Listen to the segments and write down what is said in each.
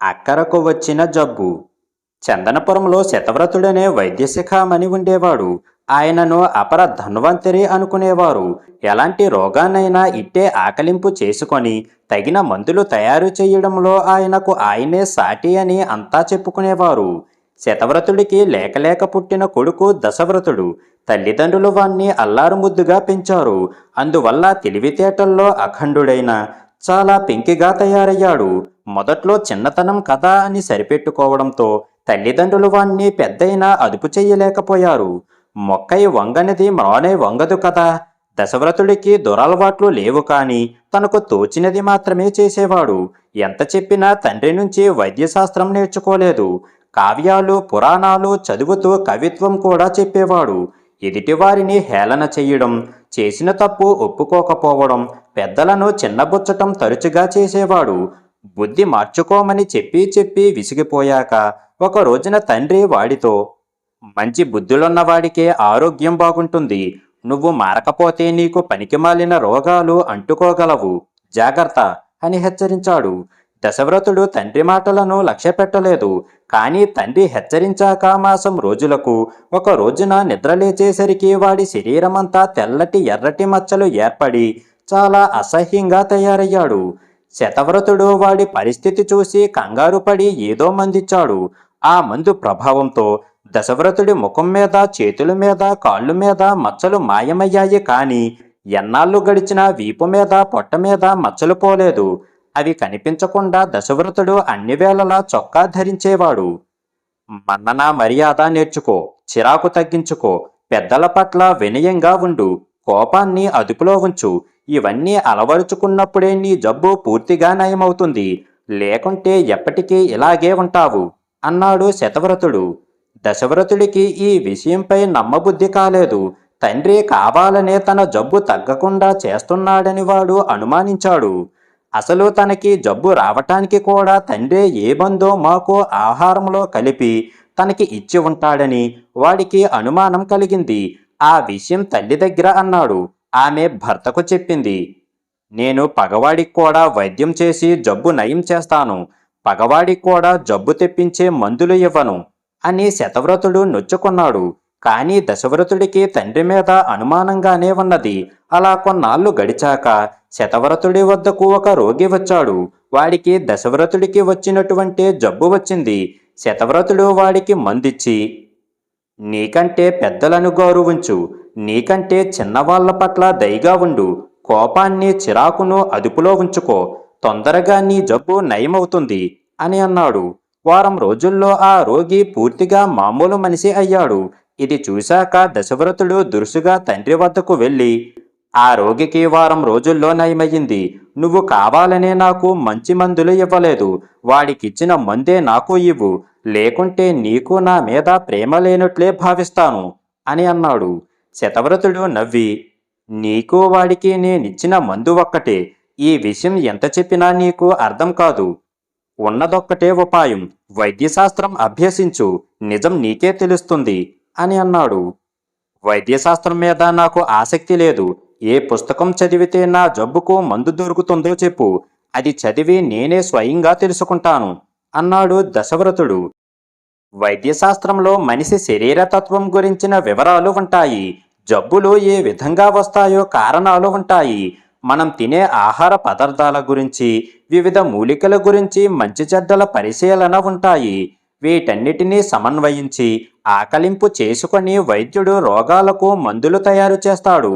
అక్కరకు వచ్చిన జబ్బు చందనపురంలో శతవ్రతుడనే వైద్యశిఖామణి ఉండేవాడు. ఆయనను అపర ధన్వంతరి అనుకునేవారు. ఎలాంటి రోగాన్నైనా ఇట్టే ఆకలింపు చేసుకొని తగిన మందులు తయారు చేయడంలో ఆయనకు ఆయనే సాటి అని అంతా చెప్పుకునేవారు. శతవ్రతుడికి లేకలేక పుట్టిన కొడుకు దశవ్రతుడు తల్లిదండ్రులు వాణ్ణి అల్లారుముద్దుగా పెంచారు. అందువల్ల తెలివితేటల్లో అఖండుడైన చాలా పెంకిగా తయారయ్యాడు. మొదట్లో చిన్నతనం కదా అని సరిపెట్టుకోవడంతో తల్లిదండ్రులు వాణ్ణి పెద్దయినా అదుపు చెయ్యలేకపోయారు మొక్కై వంగనిది మ్రానై వంగదు కదా. దశవ్రతుడికి దురలవాట్లు లేవు కాని తనకు తోచినది మాత్రమే చేసేవాడు. ఎంత చెప్పినా తండ్రి నుంచి వైద్యశాస్త్రం నేర్చుకోలేదు. కావ్యాలు పురాణాలు చదువుతూ కవిత్వం కూడా చెప్పేవాడు. ఎదుటివారిని హేళన చెయ్యడం చేసిన తప్పు ఒప్పుకోకపోవడం పెద్దలను చిన్నబుచ్చటం తరచుగా చేసేవాడు. బుద్ధి మార్చుకోమని చెప్పి చెప్పి విసిగిపోయాక ఒక రోజున తండ్రి వాడితో మంచి బుద్ధులున్నవాడికే ఆరోగ్యం బాగుంటుంది. నువ్వు మారకపోతే నీకు పనికిమాలిన రోగాలు అంటుకోగలవు. జాగ్రత్త అని హెచ్చరించాడు. దశవ్రతుడు తండ్రి మాటలను లక్ష్యపెట్టలేదు. కానీ తండ్రి హెచ్చరించాక మాసం రోజులకు ఒక రోజున నిద్రలేచేసరికి వాడి శరీరమంతా తెల్లటి ఎర్రటి మచ్చలు ఏర్పడి చాలా అసహ్యంగా తయారయ్యాడు. శతవ్రతుడు వాడి పరిస్థితి చూసి కంగారు పడి ఏదో మందిచ్చాడు. ఆ మందు ప్రభావంతో దశవ్రతుడి ముఖం మీద చేతుల మీద కాళ్ళు మీద మచ్చలు మాయమయ్యాయి కాని ఎన్నాళ్ళు గడిచిన వీపు మీద పొట్ట మీద మచ్చలు పోలేదు. అవి కనిపించకుండా దశవ్రతుడు అన్ని వేళలా చొక్కా ధరించేవాడు. మన్నన మర్యాద నేర్చుకో చిరాకు తగ్గించుకో పెద్దల పట్ల వినయంగా ఉండు కోపాన్ని అదుపులో ఉంచు ఇవన్నీ అలవరుచుకున్నప్పుడే నీ జబ్బు పూర్తిగా నయమవుతుంది. లేకుంటే ఎప్పటికీ ఇలాగే ఉంటావు అన్నాడు శతవ్రతుడు. దశవ్రతుడికి ఈ విషయంపై నమ్మబుద్ధి కాలేదు. తండ్రి కావాలనే తన జబ్బు తగ్గకుండా చేస్తున్నాడని వాడు అనుమానించాడు. అసలు తనకి జబ్బు రావటానికి కూడా తండ్రి ఏ బందో మాకు ఆహారంలో కలిపి తనకి ఇచ్చి ఉంటాడని వాడికి అనుమానం కలిగింది. ఆ విషయం తల్లి దగ్గర అన్నాడు. ఆమె భర్తకు చెప్పింది నేను పగవాడికి కూడా వైద్యం చేసి జబ్బు నయం చేస్తాను. పగవాడికి కూడా జబ్బు తెప్పించే మందులు ఇవ్వను అని శతవ్రతుడు నొచ్చుకున్నాడు. కానీ దశవ్రతుడికి తండ్రి మీద అనుమానంగానే ఉన్నది. అలా కొన్నాళ్ళు గడిచాక శతవ్రతుడి వద్దకు ఒక రోగి వచ్చాడు. వాడికి దశవ్రతుడికి వచ్చినటువంటి జబ్బు వచ్చింది. శతవ్రతుడు వాడికి మందిచ్చి నీకంటే పెద్దలను గౌరవించు. నీకంటే చిన్నవాళ్ళ పట్ల దయగా ఉండు. కోపాన్ని చిరాకును అదుపులో ఉంచుకో. తొందరగా నీ జబ్బు నయమవుతుంది అని అన్నాడు. వారం రోజుల్లో ఆ రోగి పూర్తిగా మామూలు మనిషి అయ్యాడు. ఇది చూశాక దశవ్రతుడు దురుసుగా తండ్రి వద్దకు వెళ్ళి ఆ రోగికి వారం రోజుల్లో నయమయ్యింది. నువ్వు కావాలనే నాకు మంచి మందులు ఇవ్వలేదు. వాడికిచ్చిన మందే నాకు ఇవ్వు. లేకుంటే నీకు నా మీద ప్రేమ లేనట్లే భావిస్తాను అని అన్నాడు. శతవ్రతుడు నవ్వి నీకు వాడికి నేనిచ్చిన మందు ఒక్కటే. ఈ విషయం ఎంత చెప్పినా నీకు అర్థం కాదు. ఉన్నదొక్కటే ఉపాయం. వైద్యశాస్త్రం అభ్యసించు. నిజం నీకే తెలుస్తుంది అని అన్నాడు. వైద్యశాస్త్రం మీద నాకు ఆసక్తి లేదు. ఏ పుస్తకం చదివితే నా జబ్బుకు మందు దొరుకుతుందో చెప్పు. అది చదివి నేనే స్వయంగా తెలుసుకుంటాను అన్నాడు దశవ్రతుడు. వైద్యశాస్త్రంలో మనిషి శరీరతత్వం గురించిన వివరాలు ఉంటాయి. జబ్బులు ఏ విధంగా వస్తాయో కారణాలు ఉంటాయి. మనం తినే ఆహార పదార్థాల గురించి వివిధ మూలికల గురించి మంచి చెడ్డల పరిశీలన ఉంటాయి. వీటన్నిటినీ సమన్వయించి ఆకలింపు చేసుకొని వైద్యుడు రోగాలకు మందులు తయారు చేస్తాడు.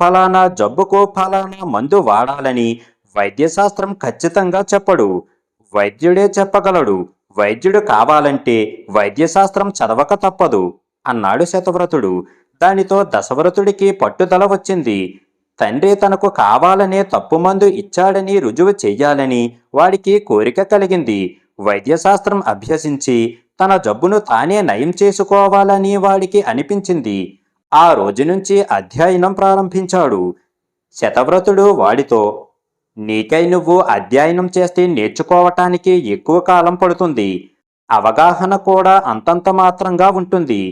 ఫలానా జబ్బుకు ఫలానా మందు వాడాలని వైద్యశాస్త్రం ఖచ్చితంగా చెప్పడు. వైద్యుడే చెప్పగలడు. వైద్యుడు కావాలంటే వైద్యశాస్త్రం చదవక తప్పదు అన్నాడు శతవ్రతుడు. దానితో దశవ్రతుడికి పట్టుదల వచ్చింది. తండ్రి తనకు కావాలనే తప్పుమందు ఇచ్చాడని రుజువు చెయ్యాలని వాడికి కోరిక కలిగింది. వైద్యశాస్త్రం అభ్యసించి తన జబ్బును తానే నయం చేసుకోవాలని వాడికి అనిపించింది. ఆ రోజు నుంచి అధ్యయనం ప్రారంభించాడు. శతవ్రతుడు వాడితో నీకై నువ్వు అధ్యయనం చేస్తే నేర్చుకోవటానికి ఎక్కువ కాలం పడుతుంది. అవగాహన కూడా అంతంత మాత్రంగా ఉంటుంది.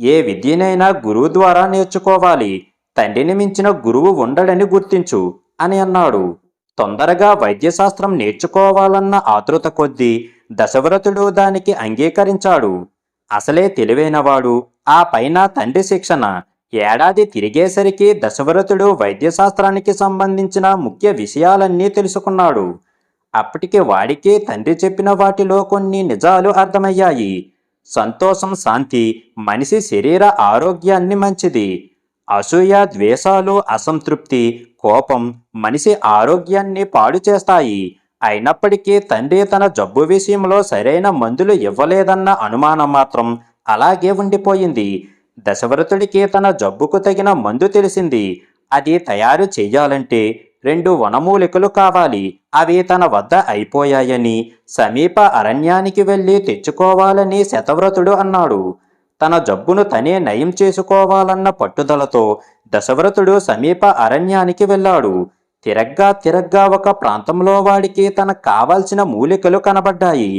ఏ విద్యనైనా గురువు ద్వారా నేర్చుకోవాలి. తండ్రిని మించిన గురువు ఉండడని గుర్తించు అని అన్నాడు. తొందరగా వైద్యశాస్త్రం నేర్చుకోవాలన్న ఆతృత కొద్దీ దశవ్రతుడు దానికి అంగీకరించాడు. అసలే తెలివైనవాడు. ఆ పైన తండ్రి శిక్షణ. ఏడాది తిరిగేసరికి దశవ్రతుడు వైద్యశాస్త్రానికి సంబంధించిన ముఖ్య విషయాలన్నీ తెలుసుకున్నాడు. అప్పటికి వాడికి తండ్రి చెప్పిన వాటిలో కొన్ని నిజాలు అర్థమయ్యాయి. సంతోషం శాంతి మనిషి శరీర ఆరోగ్యాన్ని మంచిది. అసూయ ద్వేషాలు అసంతృప్తి కోపం మనిషి ఆరోగ్యాన్ని పాడు చేస్తాయి. అయినప్పటికీ తండ్రి తన జబ్బు విషయంలో సరైన మందులు ఇవ్వలేదన్న అనుమానం మాత్రం అలాగే ఉండిపోయింది. దశవ్రతుడికి తన జబ్బుకు తగిన మందు తెలిసింది. అది తయారు చేయాలంటే రెండు వనమూలికలు కావాలి. అవి తన వద్ద అయిపోయాయని సమీప అరణ్యానికి వెళ్ళి తెచ్చుకోవాలని శతవ్రతుడు అన్నాడు. తన జబ్బును తనే నయం చేసుకోవాలన్న పట్టుదలతో దశవ్రతుడు సమీప అరణ్యానికి వెళ్ళాడు. తిరగ్గా తిరగ్గా ఒక ప్రాంతంలో వాడికి తనకు కావాల్సిన మూలికలు కనబడ్డాయి.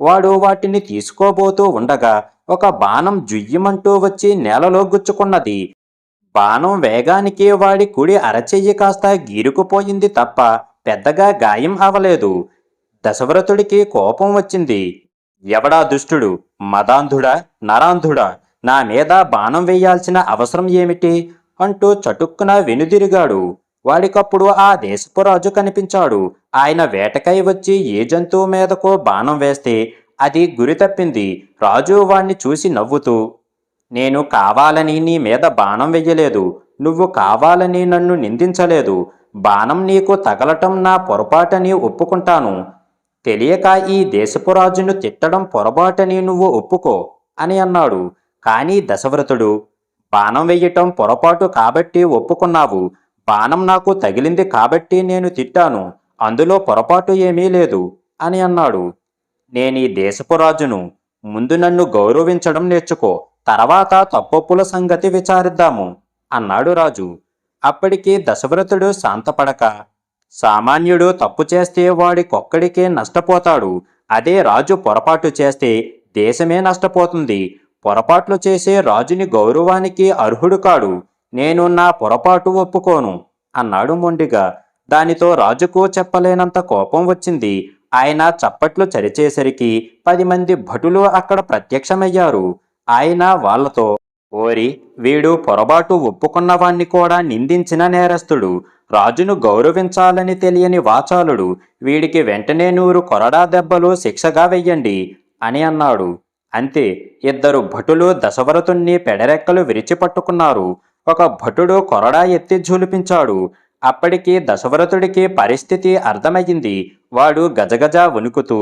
వాడు వాటిని తీసుకోబోతూ ఉండగా ఒక బాణం జుయ్యమంటూ వచ్చి నేలలో గుచ్చుకున్నది. బాణం వేగానికి వాడి కుడి అరచెయ్యి కాస్త గీరుకుపోయింది తప్ప పెద్దగా గాయం అవలేదు దశవ్రతుడికి కోపం వచ్చింది. ఎవడా దుష్టుడు? మదాంధుడా? నరాంధుడా? నా మీద బాణం వేయాల్సిన అవసరం ఏమిటి? అంటూ చటుక్కున వెనుదిరిగాడు. వాడికప్పుడు ఆ దేశపు రాజు కనిపించాడు. ఆయన వేటకై వచ్చి ఏ జంతువు మీదకో బాణం వేస్తే అది గురి తప్పింది. రాజు వాణ్ణి చూసి నవ్వుతూ నేను కావాలని నీ మీద బాణం వెయ్యలేదు. నువ్వు కావాలని నన్ను నిందించలేదు. బాణం నీకు తగలటం నా పొరపాటని ఒప్పుకుంటాను. తెలియక ఈ దేశపు రాజును తిట్టడం పొరపాటని నువ్వు ఒప్పుకో అని అన్నాడు. కానీ దశవ్రతుడు బాణం వెయ్యటం పొరపాటు కాబట్టి ఒప్పుకున్నావు. బాణం నాకు తగిలింది కాబట్టి నేను తిట్టాను. అందులో పొరపాటు ఏమీ లేదు అని అన్నాడు. నేను ఈ దేశపు రాజును. ముందు నన్ను గౌరవించడం నేర్చుకో. తర్వాత తప్పొప్పుల సంగతి విచారిద్దాము అన్నాడు రాజు. అప్పటికి దశవ్రతుడు శాంతపడక సామాన్యుడు తప్పు చేస్తే వాడికొక్కడికే నష్టపోతాడు అదే రాజు పొరపాటు చేస్తే దేశమే నష్టపోతుంది. పొరపాట్లు చేసే రాజుని గౌరవానికి అర్హుడు కాడు నేను నా పొరపాటు ఒప్పుకోను అన్నాడు మొండిగా. దానితో రాజుకు చెప్పలేనంత కోపం వచ్చింది. ఆయన చప్పట్లు చరిచేసరికి పది మంది భటులు అక్కడ ప్రత్యక్షమయ్యారు. ఆయన వాళ్ళతో ఓరి వీడు పొరపాటు ఒప్పుకున్నవాణ్ణి కూడా నిందించిన నేరస్తుడు. రాజును గౌరవించాలని తెలియని వాచాలుడు. వీడికి వెంటనే నూరు కొరడా దెబ్బలు శిక్షగా వెయ్యండి అని అన్నాడు. అంతే ఇద్దరు భటులు దశవరతుణ్ణి పెడరెక్కలు విరిచిపట్టుకున్నారు. ఒక భటుడు కొరడా ఎత్తి జూలిపించాడు అప్పటికి దశవరతుడికి పరిస్థితి అర్థమయ్యింది. వాడు గజగజ వణుకుతూ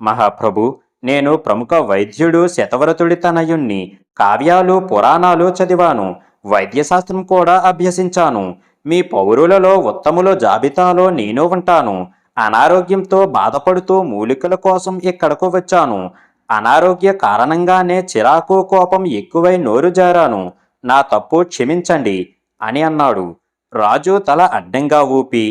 మహాప్రభు నేను ప్రముఖ వైద్యుడు శతవ్రతుడి తనయుణ్ణి కావ్యాలు పురాణాలు చదివాను వైద్యశాస్త్రం కూడా అభ్యసించాను. మీ పౌరులలో ఉత్తముల జాబితాలో నేను ఉంటాను. అనారోగ్యంతో బాధపడుతూ మూలికల కోసం ఇక్కడకు వచ్చాను. అనారోగ్య కారణంగానే చిరాకు కోపం ఎక్కువై నోరు జారాను. నా తప్పు క్షమించండి అని అన్నాడు. రాజు తల అడ్డంగా ఊపి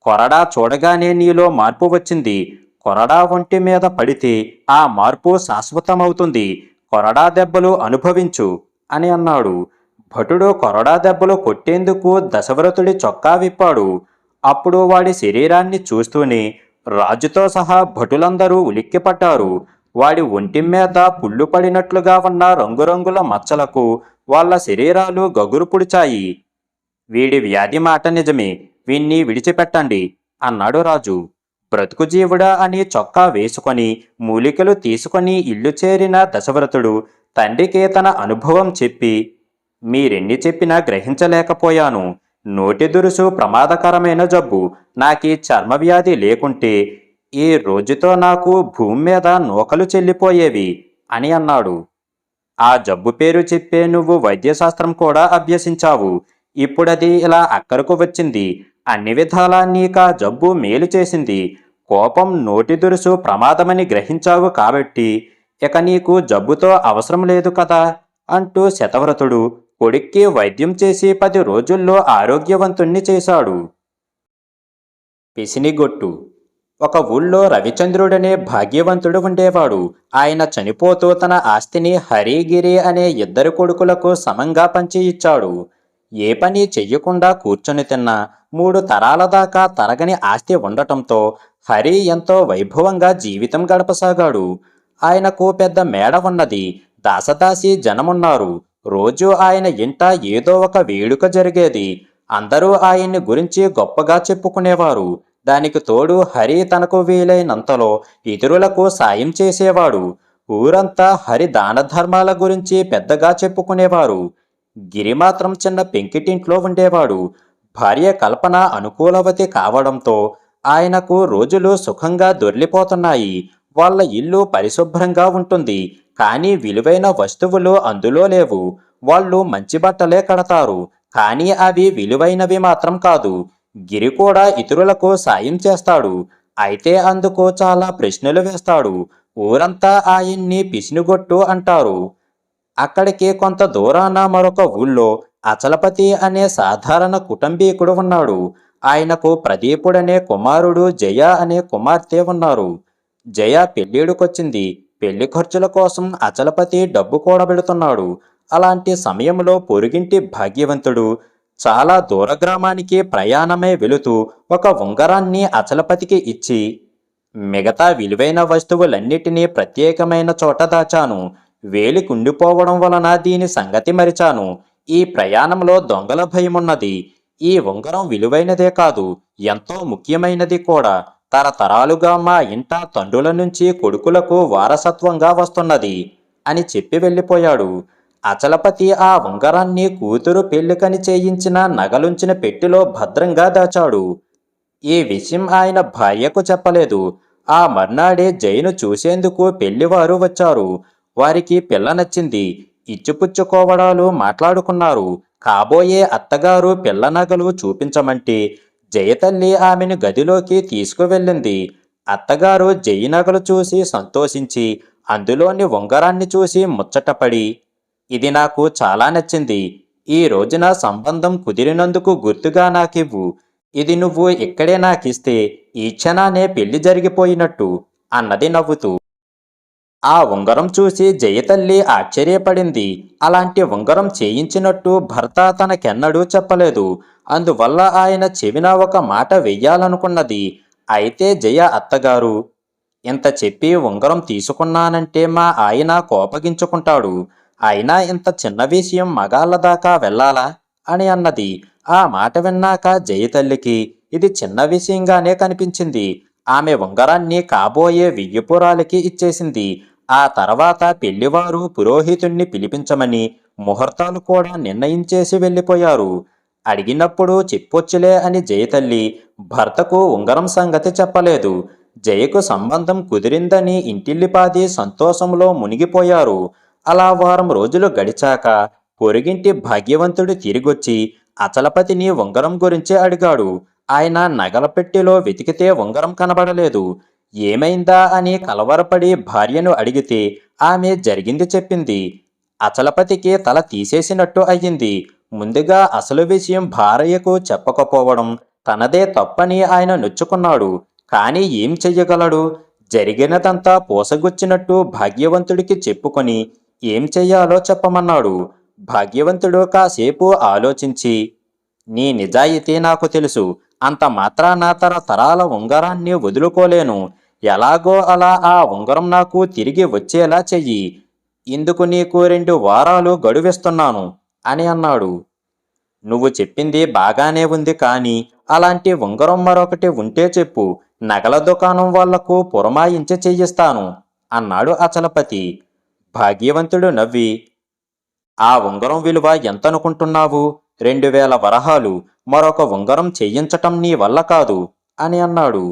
కొరడా చూడగానే నీలో మార్పు వచ్చింది. కొరడా ఒంటి మీద పడితే ఆ మార్పు శాశ్వతమవుతుంది. కొరడా దెబ్బలు అనుభవించు అని అన్నాడు. భటుడు కొరడా దెబ్బలు కొట్టేందుకు దశవ్రతుడి చొక్కా విప్పాడు. అప్పుడు వాడి శరీరాన్ని చూస్తూనే రాజుతో సహా భటులందరూ ఉలిక్కిపడ్డారు. వాడి ఒంటి మీద పుళ్ళు పడినట్లుగా ఉన్న రంగురంగుల మచ్చలకు వాళ్ళ శరీరాలు గగురు పుడిచాయి. వీడి వ్యాధి మాట నిజమే. వీణ్ణి విడిచిపెట్టండి అన్నాడు రాజు. బ్రతుకు జీవుడా అని చొక్కా వేసుకొని మూలికలు తీసుకొని ఇల్లు చేరిన దశవ్రతుడు తండ్రికి తన అనుభవం చెప్పి మీరెన్ని చెప్పినా గ్రహించలేకపోయాను. నోటి దురుసు ప్రమాదకరమైన జబ్బు. నాకీ చర్మవ్యాధి లేకుంటే ఈ రోజుతో నాకు భూమి మీద నూకలు చెల్లిపోయేవి అని అన్నాడు. ఆ జబ్బు పేరు చెప్పే నువ్వు వైద్యశాస్త్రం కూడా అభ్యసించావు. ఇప్పుడది ఇలా అక్కరకు వచ్చింది. అన్ని విధాలా నీకా జబ్బు మేలు చేసింది. కోపం నోటి దురుసు ప్రమాదమని గ్రహించావు కాబట్టి ఇక నీకు జబ్బుతో అవసరం లేదు కదా అంటూ శతవ్రతుడు కొడుక్కి వైద్యం చేసి పది రోజుల్లో ఆరోగ్యవంతుణ్ణి చేశాడు. పిసినిగొట్టు. ఒక ఊళ్ళో రవిచంద్రుడనే భాగ్యవంతుడు ఉండేవాడు. ఆయన చనిపోతూ తన ఆస్తిని హరిగిరి అనే ఇద్దరు కొడుకులకు సమంగా పంచి ఇచ్చాడు. ఏ పని చెయ్యకుండా కూర్చొని తిన్నా మూడు తరాల దాకా తరగని ఆస్తి ఉండటంతో హరి ఎంతో వైభవంగా జీవితం గడపసాగాడు. ఆయనకు పెద్ద మేడ ఉన్నది. దాసదాసి జనమున్నారు. రోజు ఆయన ఇంట ఏదో ఒక వేడుక జరిగేది. అందరూ ఆయన్ని గురించి గొప్పగా చెప్పుకునేవారు. దానికి తోడు హరి తనకు వీలైనంతలో ఇతరులకు సాయం చేసేవాడు. ఊరంతా హరి దాన ధర్మాల గురించి పెద్దగా చెప్పుకునేవారు. గిరి మాత్రం చిన్న పెంకిటింట్లో ఉండేవాడు. భార్య కల్పన అనుకూలవతి కావడంతో ఆయనకు రోజులు సుఖంగా దొర్లిపోతున్నాయి వాళ్ళ ఇల్లు పరిశుభ్రంగా ఉంటుంది. కానీ విలువైన వస్తువులు అందులో లేవు. వాళ్ళు మంచి బట్టలే కడతారు. కానీ అవి విలువైనవి మాత్రం కాదు. గిరి కూడా ఇతరులకు సాయం చేస్తాడు. అయితే అందుకు చాలా ప్రశ్నలు వేస్తాడు. ఊరంతా ఆయన్ని పిసినుగొట్టు అంటారు. అక్కడికి కొంత దూరాన మరొక ఊళ్ళో అచలపతి అనే సాధారణ కుటుంబీకుడు ఉన్నాడు. ఆయనకు ప్రదీపుడనే కుమారుడు జయ అనే కుమార్తె ఉన్నారు. జయ పెళ్ళిడుకొచ్చింది పెళ్ళి ఖర్చుల కోసం అచలపతి డబ్బు కూడబెడుతున్నాడు. అలాంటి సమయంలో పొరుగింటి భాగ్యవంతుడు చాలా దూర గ్రామానికి ప్రయాణమే వెళుతూ ఒక ఉంగరాన్ని అచలపతికి ఇచ్చి మిగతా విలువైన వస్తువులన్నిటినీ ప్రత్యేకమైన చోట దాచాను. వేలి కుండిపోవడం వలన దీని సంగతి మరిచాను. ఈ ప్రయాణంలో దొంగల భయమున్నది. ఈ ఉంగరం విలువైనదే కాదు ఎంతో ముఖ్యమైనది కూడా. తరతరాలుగా మా ఇంట తండ్రుల నుంచి కొడుకులకు వారసత్వంగా వస్తున్నది అని చెప్పి వెళ్ళిపోయాడు. అచలపతి ఆ ఉంగరాన్ని కూతురు పెళ్ళికని చేయించిన నగలుంచిన పెట్టిలో భద్రంగా దాచాడు. ఈ విషయం ఆయన భార్యకు చెప్పలేదు. ఆ మర్నాడే జైను చూసేందుకు పెళ్ళివారు వచ్చారు. వారికి పిల్ల నచ్చింది. ఇచ్చిపుచ్చుకోవడాలు మాట్లాడుకున్నారు. కాబోయే అత్తగారు పిల్ల నగలు చూపించమంటే జయతల్లి ఆమెను గదిలోకి తీసుకువెళ్ళింది. అత్తగారు జయి నగలు చూసి సంతోషించి అందులోని ఉంగరాన్ని చూసి ముచ్చటపడి ఇది నాకు చాలా నచ్చింది. ఈ రోజున సంబంధం కుదిరినందుకు గుర్తుగా నాకివ్వు. ఇది నువ్వు ఇక్కడే నాకిస్తే ఈ క్షణానే పెళ్ళి జరిగిపోయినట్టు అన్నది నవ్వుతూ ఆ ఉంగరం చూసి జయతల్లి ఆశ్చర్యపడింది. అలాంటి ఉంగరం చేయించినట్టు భర్త తనకెన్నడూ చెప్పలేదు. అందువల్ల ఆయన చెవిన ఒక మాట వెయ్యాలనుకున్నది. అయితే జయ అత్తగారు ఇంత చెప్పి ఉంగరం తీసుకున్నానంటే మా ఆయన కోపగించుకుంటాడు. అయినా ఇంత చిన్న విషయం మగాళ్ళ దాకా వెళ్ళాలా? అని అన్నది. ఆ మాట విన్నాక జయతల్లికి ఇది చిన్న విషయంగానే కనిపించింది. ఆమె ఉంగరాన్ని కాబోయే వియ్యపురాలకి ఇచ్చేసింది. ఆ తర్వాత పెళ్ళివారు పురోహితుణ్ణి పిలిపించమని ముహూర్తాలు కూడా నిర్ణయించేసి వెళ్ళిపోయారు. అడిగినప్పుడు చెప్పొచ్చులే అని జయతల్లి భర్తకు ఉంగరం సంగతి చెప్పలేదు. జయకు సంబంధం కుదిరిందని ఇంటిల్లిపాది సంతోషంలో మునిగిపోయారు. అలా వారం రోజులు గడిచాక పొరుగింటి భాగ్యవంతుడు తిరిగొచ్చి అచలపతిని ఉంగరం గురించి అడిగాడు. ఆయన నగల పెట్టెలో వెతికితే ఉంగరం కనబడలేదు. ఏమైందా అని కలవరపడి భార్యను అడిగితే ఆమె జరిగింది చెప్పింది. అచలపతికి తల తీసేసినట్టు అయ్యింది. ముందుగా అసలు విషయం భార్యకు చెప్పకపోవడం తనదే తప్పని ఆయన నొచ్చుకున్నాడు. కానీ ఏం చెయ్యగలడు? జరిగినదంతా పోసగుచ్చినట్టు భాగ్యవంతుడికి చెప్పుకొని ఏం చెయ్యాలో చెప్పమన్నాడు. భాగ్యవంతుడు కాసేపు ఆలోచించి నీ నిజాయితీ నాకు తెలుసు. అంత మాత్రాన తరతరాల ఉంగరాన్ని వదులుకోలేను. ఎలాగో అలా ఆ ఉంగరం నాకు తిరిగి వచ్చేలా చెయ్యి. ఇందుకు నీకు రెండు వారాలు గడువిస్తున్నాను అని అన్నాడు. నువ్వు చెప్పింది బాగానే ఉంది కానీ అలాంటి ఉంగరం మరొకటి ఉంటే చెప్పు. నగల దుకాణం వాళ్ళకు పురమాయించి చెయ్యిస్తాను అన్నాడు అచలపతి. భాగ్యవంతుడు నవ్వి ఆ ఉంగరం విలువ ఎంతనుకుంటున్నావు? రెండు వేల వరహాలు. మరొక ఉంగరం చెయ్యించటం నీ వల్ల కాదు అని అన్నాడు.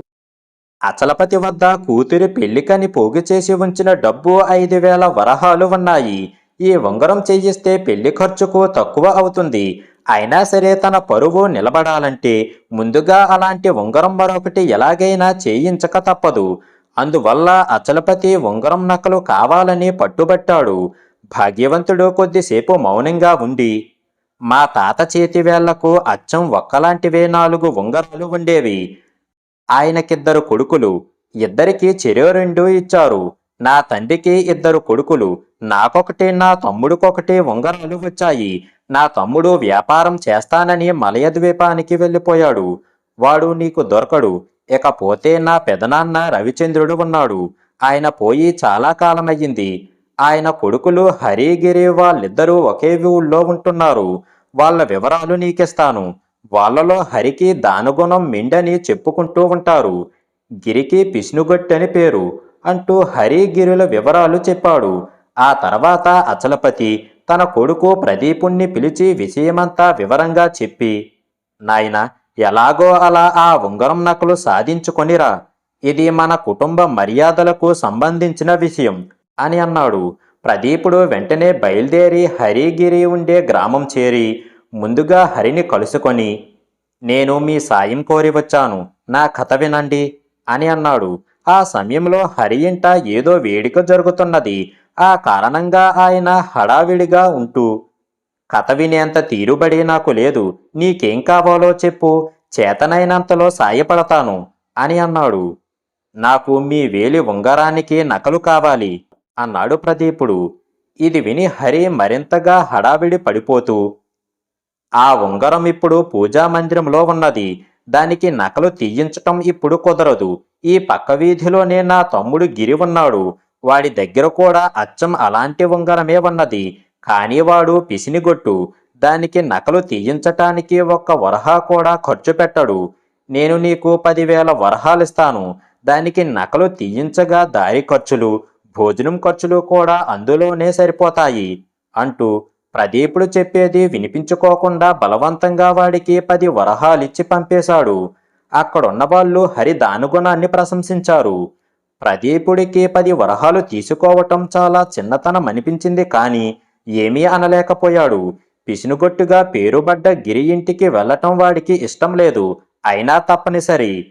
అచలపతి వద్ద కూతురి పెళ్ళికని పోగు చేసి ఉంచిన డబ్బు ఐదు వేల వరహాలు ఉన్నాయి. ఈ ఉంగరం చేయిస్తే పెళ్ళి ఖర్చుకు తక్కువ అవుతుంది. అయినా సరే తన పరువు నిలబడాలంటే ముందుగా అలాంటి ఉంగరం మరొకటి ఎలాగైనా చేయించక తప్పదు. అందువల్ల అచలపతి ఉంగరం నకలు కావాలని పట్టుబట్టాడు. భాగ్యవంతుడు కొద్దిసేపు మౌనంగా ఉండి మా తాత చేతివేళ్ళకు అచ్చం ఒక్కలాంటివే నాలుగు ఉంగరాలు ఉండేవి. ఆయనకిద్దరు కొడుకులు. ఇద్దరికి చెరో రెండూ ఇచ్చారు. నా తండ్రికి ఇద్దరు కొడుకులు. నాకొకటి నా తమ్ముడికొకటి ఉంగరాలు వచ్చాయి. నా తమ్ముడు వ్యాపారం చేస్తానని మలయ ద్వీపానికి వెళ్ళిపోయాడు. వాడు నీకు దొరకడు. ఇకపోతే నా పెదనాన్న రవిచంద్రుడు ఉన్నాడు. ఆయన పోయి చాలా కాలమయ్యింది. ఆయన కొడుకులు హరిగిరి వాళ్ళిద్దరూ ఒకే ఊళ్ళో ఉంటున్నారు. వాళ్ళ వివరాలు నీకిస్తాను. వాళ్ళలో హరికి దానగుణం మిండని చెప్పుకుంటూ ఉంటారు. గిరికి పిష్నుగొట్టని పేరు అంటూ హరిగిరుల వివరాలు చెప్పాడు. ఆ తర్వాత అచలపతి తన కొడుకు ప్రదీపుణ్ణి పిలిచి విషయమంతా వివరంగా చెప్పి నాయన ఎలాగో అలా ఆ ఉంగరం నకలు సాధించుకొనిరా. ఇది మన కుటుంబ మర్యాదలకు సంబంధించిన విషయం అని అన్నాడు. ప్రదీపుడు వెంటనే బయలుదేరి హరిగిరి ఉండే గ్రామం చేరి ముందుగా హరిని కలుసుకొని నేను మీ సాయం కోరి వచ్చాను నా కథ వినండి అని అన్నాడు. ఆ సమయంలో హరి ఇంట ఏదో వేడుక జరుగుతున్నది. ఆ కారణంగా ఆయన హడావిడిగా ఉంటూ కథ వినేంత తీరుబడి నాకు లేదు నీకేం కావాలో చెప్పు చేతనైనంతలో సాయపడతాను అని అన్నాడు. నాకు మీ వేలి ఉంగరానికి నకలు కావాలి అన్నాడు ప్రదీపుడు. ఇది విని హరి మరింతగా హడావిడి పడిపోతూ ఆ ఉంగరం ఇప్పుడు పూజా మందిరంలో ఉన్నది. దానికి నకలు తీయించటం ఇప్పుడు కుదరదు. ఈ పక్క వీధిలోనే నా తమ్ముడు గిరి ఉన్నాడు. వాడి దగ్గర కూడా అచ్చం అలాంటి ఉంగరమే ఉన్నది. కానీ వాడు పిసినిగొట్టు దానికి నకలు తీయించటానికి ఒక్క వరహా కూడా ఖర్చు పెట్టడు. నేను నీకు పదివేల వరహాలిస్తాను దానికి నకలు తీయించగా దారి ఖర్చులు భోజనం ఖర్చులు కూడా అందులోనే సరిపోతాయి అంటూ ప్రదీపుడు చెప్పేది వినిపించుకోకుండా బలవంతంగా వాడికి పది వరహాలిచ్చి పంపేశాడు. అక్కడున్న వాళ్ళు హరి దానుగుణాన్ని ప్రశంసించారు. ప్రదీపుడికి పది వరహాలు తీసుకోవటం చాలా చిన్నతనం అనిపించింది కానీ ఏమీ అనలేకపోయాడు. పిసినుగొట్టుగా పేరుబడ్డ గిరి ఇంటికి వెళ్ళటం వాడికి ఇష్టం లేదు. అయినా తప్పనిసరి.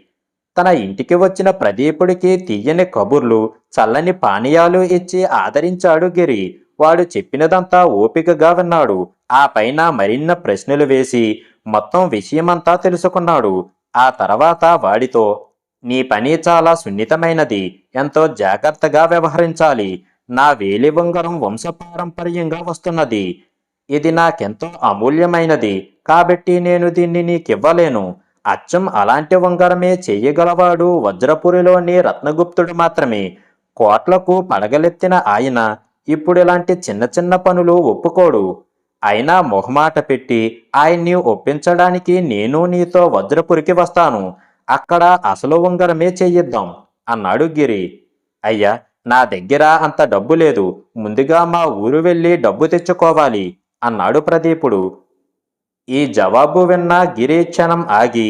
తన ఇంటికి వచ్చిన ప్రదీపుడికి తీయని కబుర్లు చల్లని పానీయాలు ఇచ్చి ఆదరించాడు గిరి. వాడు చెప్పినదంతా ఓపికగా విన్నాడు. ఆ పైన మరిన్న ప్రశ్నలు వేసి మొత్తం విషయమంతా తెలుసుకున్నాడు. ఆ తర్వాత వాడితో నీ పని చాలా సున్నితమైనది. ఎంతో జాగ్రత్తగా వ్యవహరించాలి. నా వేలి ఉంగరం వంశపారంపర్యంగా వస్తున్నది. ఇది నాకెంతో అమూల్యమైనది. కాబట్టి నేను దీన్ని నీకివ్వలేను. అచ్చం అలాంటి ఉంగరమే చెయ్యగలవాడు వజ్రపురిలోని రత్నగుప్తుడు మాత్రమే. కోట్లకు పడగలెత్తిన ఆయన ఇప్పుడు ఇలాంటి చిన్న చిన్న పనులు ఒప్పుకోడు. అయినా మొహమాట పెట్టి ఆయన్ని ఒప్పించడానికి నేను నీతో వజ్రపురికి వస్తాను. అక్కడ అసలు ఉంగరమే చెయ్యిద్దాం అన్నాడు గిరి. అయ్యా నా దగ్గర అంత డబ్బు లేదు. ముందుగా మా ఊరు వెళ్ళి డబ్బు తెచ్చుకోవాలి అన్నాడు ప్రదీపుడు. ఈ జవాబు విన్న గిరి క్షణం ఆగి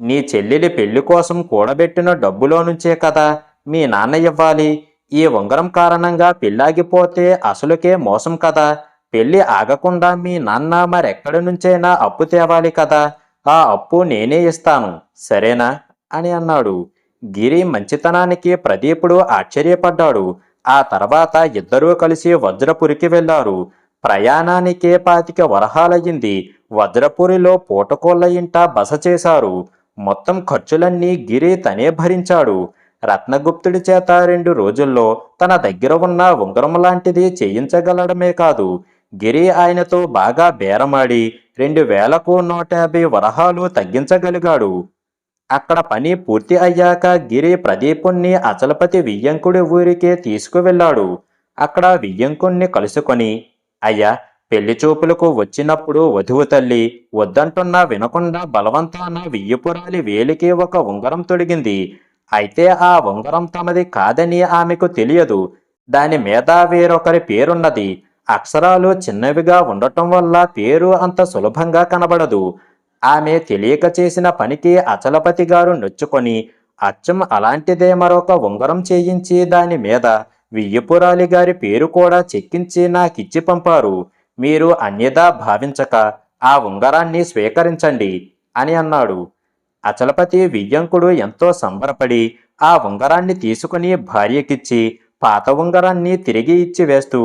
నీ చెల్లెలి పెళ్ళి కోసం కూడబెట్టిన డబ్బులో నుంచే కదా మీ నాన్న ఇవ్వాలి? ఈ ఉంగరం కారణంగా పెళ్ళాగిపోతే అసలుకే మోసం కదా. పెళ్ళి ఆగకుండా మీ నాన్న మరెక్కడి నుంచైనా అప్పు తేవాలి కదా. ఆ అప్పు నేనే ఇస్తాను. సరేనా? అని అన్నాడు. గిరి మంచితనానికి ప్రదీపుడు ఆశ్చర్యపడ్డాడు. ఆ తర్వాత ఇద్దరూ కలిసి వజ్రపురికి వెళ్ళారు ప్రయాణానికే పాతిక వరహాలయ్యింది. వజ్రపురిలో పూటకోళ్ళ ఇంట బస చేశారు. మొత్తం ఖర్చులన్నీ గిరి తనే భరించాడు. రత్నగుప్తుడి చేత రెండు రోజుల్లో తన దగ్గర ఉన్న ఉంగరం లాంటిది చేయించగలడమే కాదు. గిరి ఆయనతో బాగా బేరమాడి రెండు వేలకు నూట యాభై వరహాలు తగ్గించగలిగాడు. అక్కడ పని పూర్తి అయ్యాక గిరి ప్రదీపుణ్ణి అచలపతి వియ్యంకుడి ఊరికే తీసుకువెళ్ళాడు. అక్కడ వియ్యంకుణ్ణి కలుసుకొని అయ్యా పెళ్ళి చూపులకు వచ్చినప్పుడు వధువు తల్లి వద్దంటున్నా వినకుండా బలవంతాన వియ్యపురాలి వేలికి ఒక ఉంగరం తొడిగింది. అయితే ఆ ఉంగరం తమది కాదని ఆమెకు తెలియదు. దాని మీద వేరొకరి పేరున్నది. అక్షరాలు చిన్నవిగా ఉండటం వల్ల పేరు అంత సులభంగా కనబడదు. ఆమె తెలియక చేసిన పనికి అచలపతి గారు నొచ్చుకొని అచ్చం అలాంటిదే మరొక ఉంగరం చేయించి దాని మీద వియ్యపురాలి గారి పేరు కూడా చెక్కించి నాకిచ్చి పంపారు. మీరు అన్యదా భావించక ఆ ఉంగరాన్ని స్వీకరించండి అని అన్నాడు. అచలపతి వియ్యంకుడు ఎంతో సంబరపడి ఆ ఉంగరాన్ని తీసుకుని భార్యకిచ్చి పాత ఉంగరాన్ని తిరిగి ఇచ్చి వేస్తూ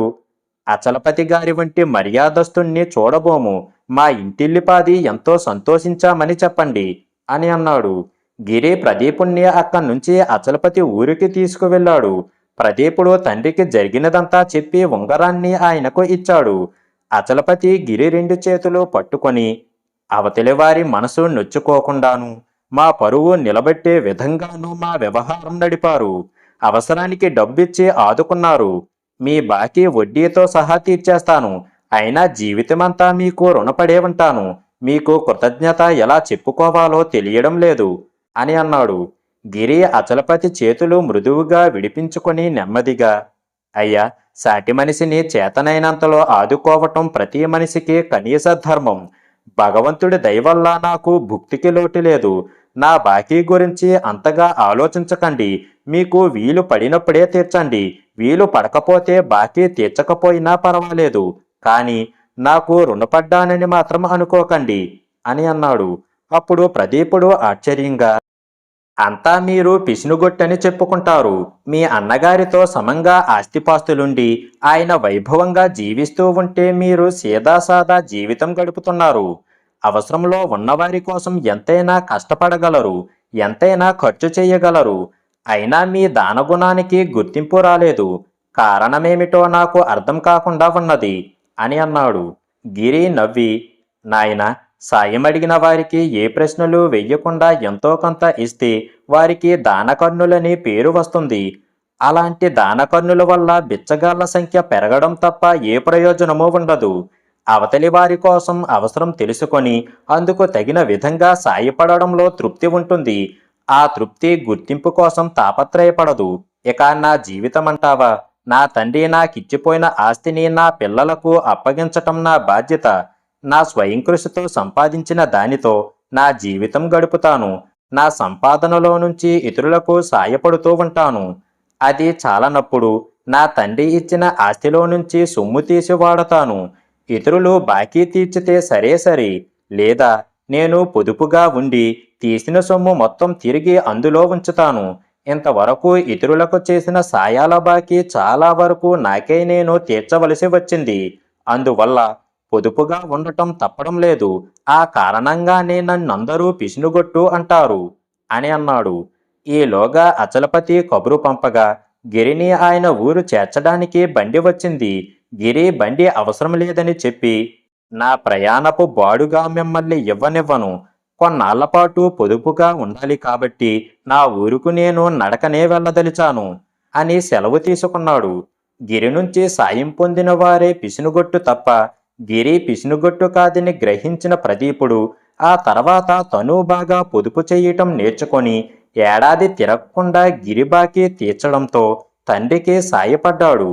అచలపతి గారి వంటి మర్యాదస్తుణ్ణి చూడబోము మా ఇంటిల్లిపాది ఎంతో సంతోషించామని చెప్పండి అని అన్నాడు. గిరి ప్రదీపుణ్ణి అక్కడి నుంచి అచలపతి ఊరికి తీసుకువెళ్ళాడు. ప్రదీపుడు తండ్రికి జరిగినదంతా చెప్పి ఉంగరాన్ని ఆయనకు ఇచ్చాడు. అచలపతి గిరి రెండు చేతులు పట్టుకొని అవతలి వారి మనసు నొచ్చుకోకుండాను మా పరువు నిలబెట్టే విధంగానూ మా వ్యవహారం నడిపారు. అవసరానికి డబ్బిచ్చి ఆదుకున్నారు. మీ బాకీ వడ్డీతో సహా తీర్చేస్తాను. అయినా జీవితమంతా మీకు రుణపడే ఉంటాను. మీకు కృతజ్ఞత ఎలా చెప్పుకోవాలో తెలియడం లేదు అని అన్నాడు. గిరి అచలపతి చేతులు మృదువుగా విడిపించుకొని నెమ్మదిగా అయ్యా సాటి మనిషిని చేతనైనంతలో ఆదుకోవటం ప్రతి మనిషికి కనీస ధర్మం. భగవంతుడి దయవల్ల నాకు భుక్తికి లోటు లేదు. నా బాకీ గురించి అంతగా ఆలోచించకండి. మీకు వీలు పడినప్పుడే తీర్చండి. వీలు పడకపోతే బాకీ తీర్చకపోయినా పర్వాలేదు. కానీ నాకు రుణపడ్డానని మాత్రం అనుకోకండి అని అన్నాడు. అప్పుడు ప్రదీపుడు ఆశ్చర్యంగా అంతా మీరు పిసినుగొట్టని చెప్పుకుంటారు. మీ అన్నగారితో సమంగా ఆస్తిపాస్తులుండి ఆయన వైభవంగా జీవిస్తూ ఉంటే మీరు సీదాసాదా జీవితం గడుపుతున్నారు. అవసరంలో ఉన్నవారి కోసం ఎంతైనా కష్టపడగలరు ఎంతైనా ఖర్చు చేయగలరు. అయినా మీ దానగుణానికి గుర్తింపు రాలేదు. కారణమేమిటో నాకు అర్థం కాకుండా ఉన్నది అని అన్నాడు. గిరి నవ్వి నాయన సాయం అడిగిన వారికి ఏ ప్రశ్నలు వెయ్యకుండా ఎంతో కొంత ఇస్తే వారికి దానకర్ణులని పేరు వస్తుంది. అలాంటి దానకర్ణుల వల్ల బిచ్చగాళ్ళ సంఖ్య పెరగడం తప్ప ఏ ప్రయోజనమూ ఉండదు. అవతలి వారి కోసం అవసరం తెలుసుకొని అందుకు తగిన విధంగా సాయపడడంలో తృప్తి ఉంటుంది. ఆ తృప్తి గుర్తింపు కోసం తాపత్రయపడదు. ఇక నా జీవితం అంటావా నా తండ్రి నాకిచ్చిపోయిన ఆస్తిని నా పిల్లలకు అప్పగించటం నా బాధ్యత. నా స్వయం కృషితో సంపాదించిన దానితో నా జీవితం గడుపుతాను. నా సంపాదనలో నుంచి ఇతరులకు సాయపడుతూ ఉంటాను. అది చాలనప్పుడు నా తండ్రి ఇచ్చిన ఆస్తిలో నుంచి సొమ్ము తీసి వాడతాను. ఇతరులు బాకీ తీర్చితే సరే సరే. లేదా నేను పొదుపుగా ఉండి తీసిన సొమ్ము మొత్తం తిరిగి అందులో ఉంచుతాను. ఇంతవరకు ఇతరులకు చేసిన సాయాల బాకీ చాలా వరకు నాకే నేను తీర్చవలసి వచ్చింది. అందువల్ల పొదుపుగా ఉండటం తప్పడం లేదు. ఆ కారణంగానే నన్నందరూ పిసినుగొట్టు అంటారు అని అన్నాడు. ఈలోగా అచలపతి కబురు పంపగా గిరిని ఆయన ఊరు చేర్చడానికి బండి వచ్చింది. గిరి బండి అవసరం లేదని చెప్పి నా ప్రయాణపు బాడుగా మిమ్మల్ని ఇవ్వనివ్వను. కొన్నాళ్ళపాటు పొదుపుగా ఉండాలి కాబట్టి నా ఊరుకు నేను నడకనే వెళ్ళదలిచాను అని సెలవు తీసుకున్నాడు. గిరి నుంచి సాయం పొందిన వారే పిసినుగొట్టు తప్ప గిరి పిసినుగొట్టు కాదని గ్రహించిన ప్రదీపుడు ఆ తర్వాత తను బాగా పొదుపు చేయటం నేర్చుకొని ఏడాది తిరగకుండా గిరిబాకి తీర్చడంతో తండ్రికి సాయపడ్డాడు.